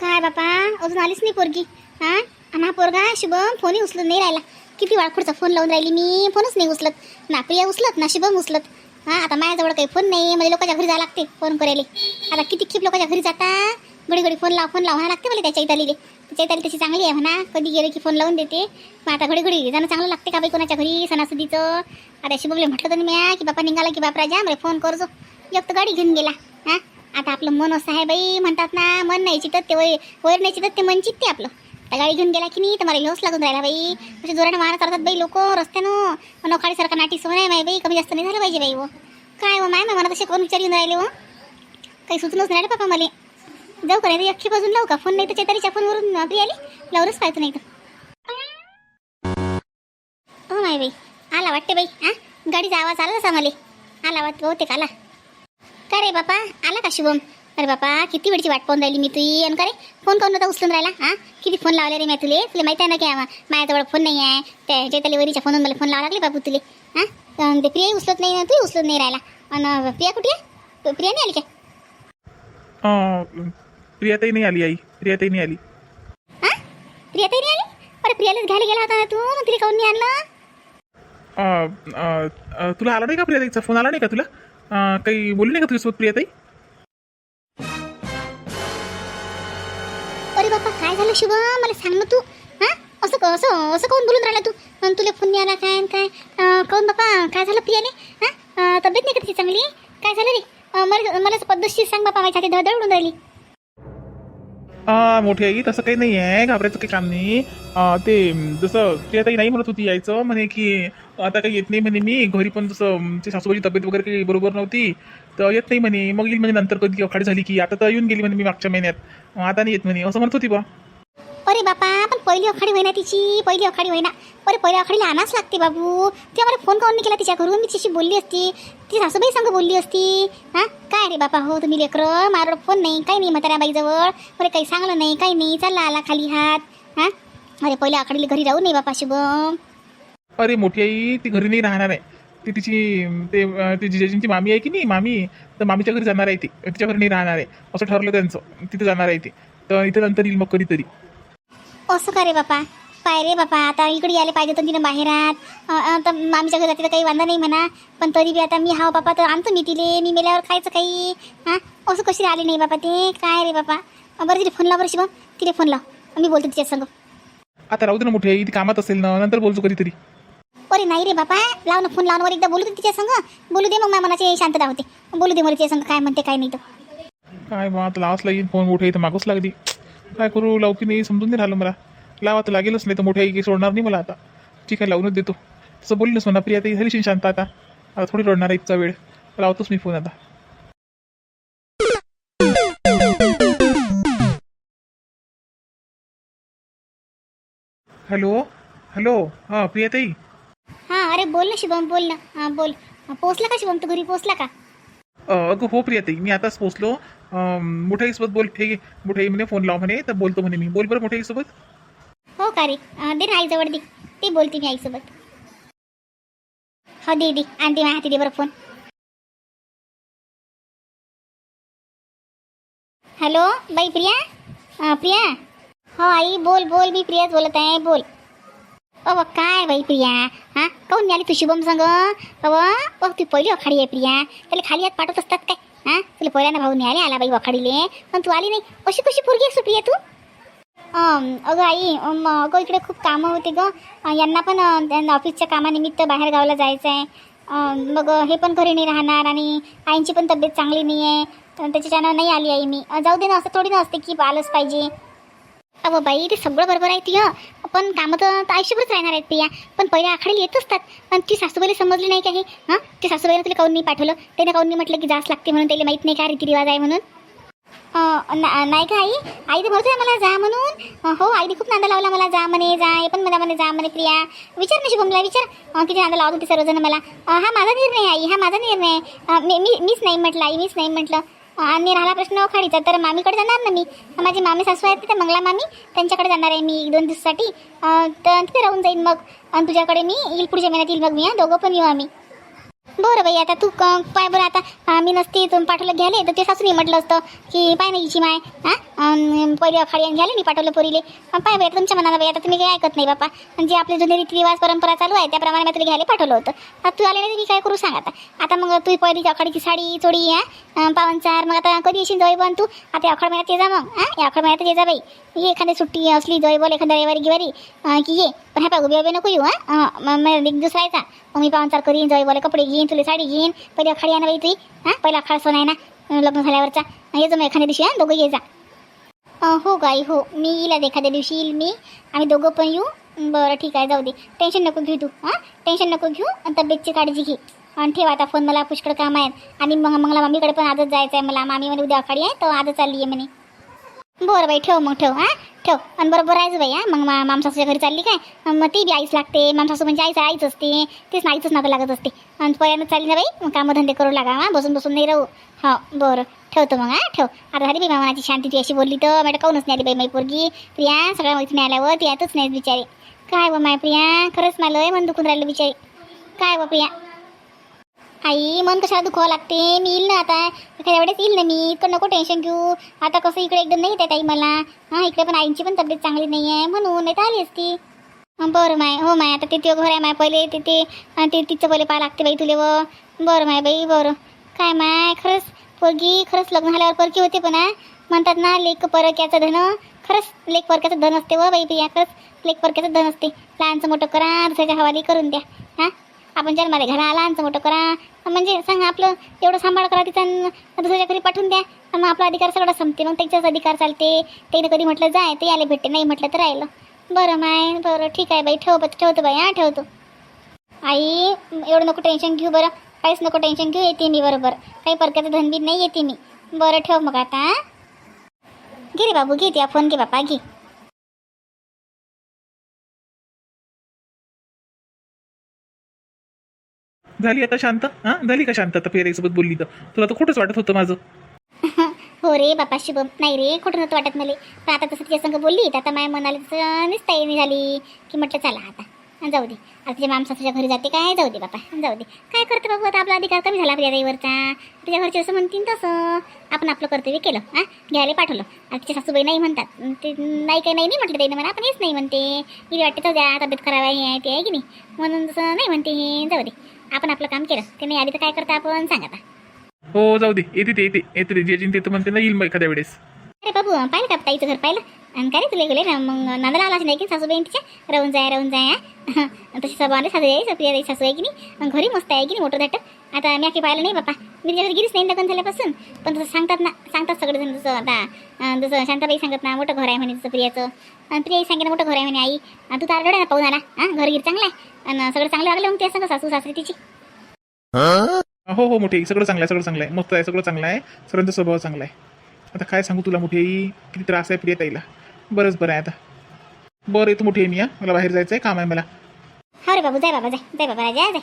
काय बापा? अजून आलीच नाही पोरगी. हा? आणि हा पोरगा शुभम फोनही उचलत नाही राहिला. किती वाळखुडचा फोन लावून राहिली मी फोनच नाही उचलत. ना प्रिया उचलत ना शुभम उचलत. हां आता माझ्याजवळ काही फोन नाही मला लोकांच्या घरी जावं लागते फोन करायला. आता किती खीप लोकांच्या घरी जाता? घडी घडी फोन लाव फोन लावा लागते मला त्याच्या इतालीले त्याच्या इथं तशी चांगली आहे म्हणा कधी गेले की फोन लावून देते. मग आता घडी घडी जाणं चांगलं लागते का बाई कोणाच्या घरी सणासुदीचं? आता शुभमले म्हटलं तर म्या की बापा निघाला की बापरा राजा मला फोन करजो. एक तर गाडी घेऊन गेला हां? आता आपलं मन असं आहे बाई म्हणतात ना मन नाही चितत ते वय वैर नाही चितत ते मन चित्ते आपलं. आता गाडी घेऊन गेला की नाही तर मला घेऊच लागून राहिला बाई. असे जोराने मारा करतात बाई लोक रस्त्यानं. पण सारखा नाटी सोन आहे माय बाई कमी जास्त नाही झालं पाहिजे बाई व काय व माय मला तसे कोण विचार येऊन राहिले व काही सुचूनच नाही पापा बापा मला. जाऊ का नाही अख्खी बाजून लावू का? फोन नाही तर चेतारीच्या फोनवरून आपली आली? लावूनच पाहिजे नाही तर. हो माय बाई आला वाटते बाई हा गाडीचा आवाज आला तसा मला. आला वाटत बहुतेक आला. का रे बापा? आला का शुभम? अरे बापा किती वेळची वाट पाहून राहिली मी तुझी आणि का रे? फोन काऊन नव्हता उचलून राहिला हा? किती फोन लावले रे मी तुले? तुला माहिती आहे ना की आम्हा- माझ्याजवळ फोन नाही आहे. त्या चैताली वरीच्या फोनून मला फोन लावा लागले बाबू तुले हा? ते प्रियाही उचलत नाही तूही उचलत नाही राहिला. आणि प्रिया कुठे आहे? प्रिया नाही आली काय अं, प्रियाताई नाही आली आई. प्रियाताई नाही आली. हा? प्रिया तरी आली? अरे प्रियालाच घ्यायला गेला होता ना तू? मग तिला काऊन नाही आणलं? तुला आला नाही का प्रियाताईचा? फोन आला नाही का तुला? अं, काही बोलली नाही का तुझ्यासोबत प्रियाताई? अरे बापा काय झालं शुभ मला सांग ना तू. हा? असं क- असं असं काऊन बोलून राहिला तू? अन तुला फोन नाही आला काय अन काय? अं, काऊन काय झालं प्रियाने हा? अं, तब्येत नाही का तिची चांगली? काय झालं रे? अं, मला मला असं पद्धतशीर सांग बाप्पा माझ्या छाती धडधड उडून राहिली. मोठी आई तसं काही नाही आहे घाबरायचं काही काम नाही. ते जसं ते आता नाही म्हणत होती यायचं. म्हणे की आता काही येत नाही म्हणे मी. घरी पण जसं ते सासूबाईची तब्येत वगैरे काही बरोबर नव्हती. तर येत नाही म्हणे. मग येईल म्हणे नंतर कधी. अखाडी झाली की. आता तर येऊन गेली म्हणे मी मागच्या महिन्यात. आता नाही येत म्हणे. असं म्हणत होती बा. अरे बापा पण पहिली अखाडी होईना तिची पहिली अखाडी होईना. अरे पहिल्या अखाडीला आणाच लागते बाबू. ते मला फोन करून नाही केला तिच्या घरून. मी तिच्याशी बोलली असती. ती सासूबाई सांग बोलली असती. हा? काय रे बापा हो तुम्ही लेकरं? माझ्याकडं फोन नाही काही नाही म्हाताऱ्या बाईजवळ अरे काही सांगलं नाही काही नाही. चालला आला खाली हात. हा? अरे पहिल्या आखाडीला घरी राहू नाही बापा शुभम. अरे मोठी आई ती घरी नाही राहणार आहे. ती तिची ते ती जिजाजींची मामी आहे की नाही मामी? तर मामीच्या घरी जाणार आहे ती. तिच्या घरी नाही राहणार आहे. असं ठरलं त्यांचं. तिथे जाणार आहे ती. तर इथे नंतर येईल मग कधीतरी. असं का रे बापा? पाय रे बापा आता इकडे यायला पाहिजे तर तिने बाहेरात अं, अं, तर मामीच्या घरी जाते तर काही वांदा नाही म्हणा. पण तरी बी आता मी हाव बापा तर आणतो मी तिले. मी मेल्यावर खायचं काही? हां? असं कशी आली नाही बापा ते? काय रे बापा? बरं तिथे फोन लाव बरं शिवम. तिथे फोन लाव. मी बोलतो तिच्या संग. आता राहू दे ना मोठी आई ती कामात असेल ना नंतर बोलतो कधीतरी. अरे नाही रे बापा. लाव ना फोन लावून वर एकदा बोलू दे तिच्या संग. बोलू दे मग माझ्या मनाची शांतता होते बोलू दे मला तिच्या संग काय म्हणते काय नाही तर काय बा आता लावाच लागेल फोन मोठी तर मागूच लागली. काय करू लावू की नाही समजून नाही राहिलं मला. लावा तर लागेलच नाही तर मोठ्या आई सोडणार नाही मला आता. ठीक आहे लावूनच देतो. तसं बोललीस म्हणा प्रिया ताई झाली शांत आता. आता थोडी रडणार आहे इतका वेळ. लावतोच मी फोन आता. हॅलो? हॅलो? हां प्रिया ताई हा अरे बोल ना शुभम बोल ना. हा बोल. हां, पोचला का शुभम? तू घरी पोचला का? अगं हो प्रिया ताई मी आताच पोचलो. मोठ्याईसोबत बोल ठीक आहे म्हणे फोन लाव म्हणे तर बोलतो म्हणे मी. बोल बरं मोठ्याईसोबत हो का रे अं, दे ना आईजवळ दे. ते बोलते मी आईसोबत. हो दे दे. आणते माझ्या हाती दे बरं फोन. हॅलो बाई प्रिया? अं, प्रिया? हो आई बोल बोल. मी प्रियाच बोलत आहे. बोल. अव काय बाई प्रिया? हां? काऊन आली तू शुभम संग? अव बघ ती पहिली अखाडी आहे प्रिया. त्याला खाली हात पाठवत असतात काय? हां? तुला पहिल्यानं भाऊ न्यायला आला बाई वखाडीले. पण तू आली नाही. अशी कशी पोरगी आहे प्रिया तू? अगं आई अगं इकडे खूप कामं होते ग. यांना पण त्यांना ऑफिसच्या कामानिमित्त बाहेर गावाला जायचं आहे मग हे पण घरी नाही राहणार आणि आईंची पण तब्येत चांगली नाही आहे त्याच्यानं त्याच्याच्यानं नाही आली आई मी. जाऊ दे ना असं थोडी ना असते की आलंच पाहिजे. अहो बाई ते सगळं बरोबर आहे ती पण कामं तर आयुष्यभरच राहणार आहेत प्रिया. पण पहिल्या आखाडीला येत असतात. पण ती सासूबाईला समजली नाही का हे? हां? ती सासूबाईनं तुला काऊन नाही पाठवलं? त्याने काऊन नाही म्हटलं की जास लागते म्हणून त्याला माहीत नाही का रीतिरिवाज आहे म्हणून. ना- नाही का आई. आई तर म्हणतोय मला जा म्हणून. हो आईने खूप नांदा लावला मला. जा म्हणे जा हे पण मला म्हणे जा म्हणे प्रिया. विचार ना शुभमला विचार. किती नांदा लावत होते सर्वजण मला. हा माझा निर्णय आई हा माझा निर्णय मी मीच नाही म्हटलं आई मीच नाही म्हटलं. आणि राहिला प्रश्न खाडीचा तर मामीकडे जाणार ना मी? माझी मामी सासू आहेत तिथे मंगला मामी त्यांच्याकडे जाणार आहे मी एक दोन दिवसासाठी. तर तिथे राहून जाईन मग. आणि तुझ्याकडे मी येईल पुढच्या महिन्यात येईल मग मी दोघं पण येऊ आम्ही. बरं बाई आता तू क- पाय बरं आता. मी नसती पाठवलं घ्याले तर ते सासूने म्हटलं असतं की पाय नाही हिची माय. हां? पहिले अखाडी आणि घ्याले नाही पाठवलं पोरीले. पाय बाई तुमच्या मनाला बाई आता तुम्ही काही ऐकत नाही बापा. जे आपले जुने रीतिरिवाज परंपरा चालू आहे त्याप्रमाणे मी तुला घ्यायला पाठवलं होतं. आता तू आले नाही मी काय करू सांग आता. आता मग तू पहिली अखाडीची साडी चोडी हां? पावनचार मग आता कधी येशील जवळ पण तू? आता अखाड महिन्यात ये जा मग हां? या अखाड महिन्यात ये जा बाई. ये एखादी सुट्टी असली जवळ बोल एखाद्या रविवारी गिवारी. की ये. पण ह्या पाय उभे उभे नको येऊ हां? मग मग एक दिवस राहायचा मग मी पाहुणचार करीन जवळ बोले कपडे घेईन तुला साडी घेईन पहिले अखाडी आणा बाई तुझी हां? पहिला अखाड सोन आहे ना लग्न झाल्यावरचा. ये मग एखाद्या दिवशी हां? दोघं ये जा. हो गाई हो. मी येईल आज एखाद्या दिवशी येईल मी आम्ही दोघं पण येऊ. बरं ठीक आहे जाऊ दे. टेन्शन नको घेऊ तू हां? टेन्शन नको घेऊ आणि तब्येतची काळजी घे. आणि ठेव आता फोन मला पुष्कळ काम आहे. आणि मग मला मम्मीकडे पण आजच जायचं आहे मला. मामी म्हणे उद्या आखाडी आहे तर आजच चालली आहे म्हणे. बरं बाई ठेव मग ठेव हां? ठेव. आणि बरोबर राहायचं बाई हां? मग मा मामसासूच्या घरी चालली काय? मग ती बी आईच लागते. मामसासू म्हणजे आईच आईच असते. तेच ना आईचंच नातं लागत असते. आणि पयानं चालली ना बाई? मग कामधंदे करू लागा हां? बसून बसून नाही राहू. हो बरं. ठेवतो मग हां? ठेव. आता झाली बाई मामाची शांती ती अशी बोलली तर. मॅडम काऊनच नाही आली बाई माई पोरगी? प्रिया सगळ्या मैत्रिणी आल्यावर ती यातच नाही बिचारी. काय व माय प्रिया? खरंच मला मन दुखून राहिलं बिचारी. काय व प्रिया? आई मन कशाला दुखावं लागते. मी येईल ना आता? एखाद्या वेळेस येईल ना मी? इतकं नको टेन्शन घेऊ. आता कसं इकडे एकदम नाही येत आई मला. हां इकडे पण आईची पण तब्येत चांगली नाही आहे. म्हणून नाही तर आली असती. बरं माय. हो माय आता ते ते घर आहे माय पहिले. ते ते ते तिचं पहिले पाहा लागते बाई तुले व. बरं माय बाई बरं. काय माय? खरंच पोरगी खरंच लग्न झाल्यावर परकी होते पण म्हणतात ना लेख परक्याचं धन. खरंच लेख परक्याचं धन असते व बाई बिया. खरंच लेख परक्याचं धन असते. लहानचं मोठं करा दुसऱ्याच्या हवाली करून द्या. हां? आपण जन्माला आला आमचं मोठं करा. म्हणजे सांगा आपलं एवढं सांभाळ करा तिथं दुसऱ्याच्या घरी पाठवून द्या. मग आपला अधिकार सगळा संपते. मग त्याच्याच अधिकार चालते. त्याने कधी म्हटलं जाय ते यायला भेटते. नाही म्हटलं तर राहिलं. बरं माय बरं ठीक आहे बाई. ठेव ठेवतो बाई हां ठेवतो. आई एवढं नको टेन्शन घेऊ बरं. काहीच नको टेन्शन घेऊ येते मी बरोबर. काही परक्याचं धनबीत नाही येते मी. बरं ठेव मग आता घे रे बाबू घे त्या फोन घे बापा घे. झाली आता शांत? हां? झाली का शांत? आता प्रियाताईसोबत बोलली तर. तुला तर खोटंच वाटत होतं माझं. हो रे बापा शुभम. नाही रे खोटं नव्हतं वाटत मला. पण आता तसं तिच्या संग बोलली तर आता माझ्या मनाला तसं निस्ताई झाली की म्हटलं चला आता. जाऊ दे. आता तिच्या मामसाच्या घरी जाते काय? जाऊ दे बापा. जाऊ दे. काय करते बाबू आता? आपला अधिकार कमी झाला आपल्या देवीवरचा तिच्या घरचे असं म्हणतील तसं. आपण आपलं कर्तव्य केलं हां? घ्यायला पाठवलं. आता तिच्या सासूबाई नाही म्हणतात. ते नाही काही नाही नाही म्हटलं त्याने मला. आपण हेच नाही म्हणते. हिरी वाटते जाऊ द्या तब्येत खराब आहे आहे ते आहे की नाही? म्हणून तसं नाही म्हणते हे. जाऊ दे. आपण आपलं काम केलं. ते नाही आधी तर काय करता आपण? सांग आता. हो जाऊ दे. येते ते येते. येते जे तर म्हणते ना येईल मग एखाद्या वेळेस. अरे बाबू पाहिलं का ताईचं घर? पाहिलं? आणि काय रे तुला गेले ना मग नांदला आला नाही की सासूबाई तिच्या राहून जाय राहून जाय तशी सबाने सासू आहे सप्रिया जाई सासू आहे की नाही आणि घरी मस्त आहे की नाही मोठं धाट आता मी काही पाहिलं नाही बापा मी तिच्या गिरीच नाही लग्न झाल्यापासून पण तसं सांगतात ना सांगतात सगळेजण जसं आता जसं शांताबाई सांगत ना मोठं घर आहे म्हणे तसं प्रियाचं आणि प्रियाही सांगे ना मोठं घर आहे म्हणे आई आणि तू तर रडा पाहून आला हां घर गिर चांगला आहे आणि सगळं चांगलं लागलं मग ते सांग सासू सासरी तिची हो हो मोठी आई, सगळं चांगलं आहे सगळं चांगलं आहे मस्त आहे सगळं चांगलं आहे सगळ्यांचा स्वभाव चांगला आहे आता काय सांगू तुला मोठी आई किती त्रास आहे प्रियताईला बरंच बरं आहे आता. बरं येतो मोठी आहे मी मला बाहेर जायचं आहे काम आहे मला. हो रे बाबू जाय बाबा जाय. जाय बाबा जाय जाय.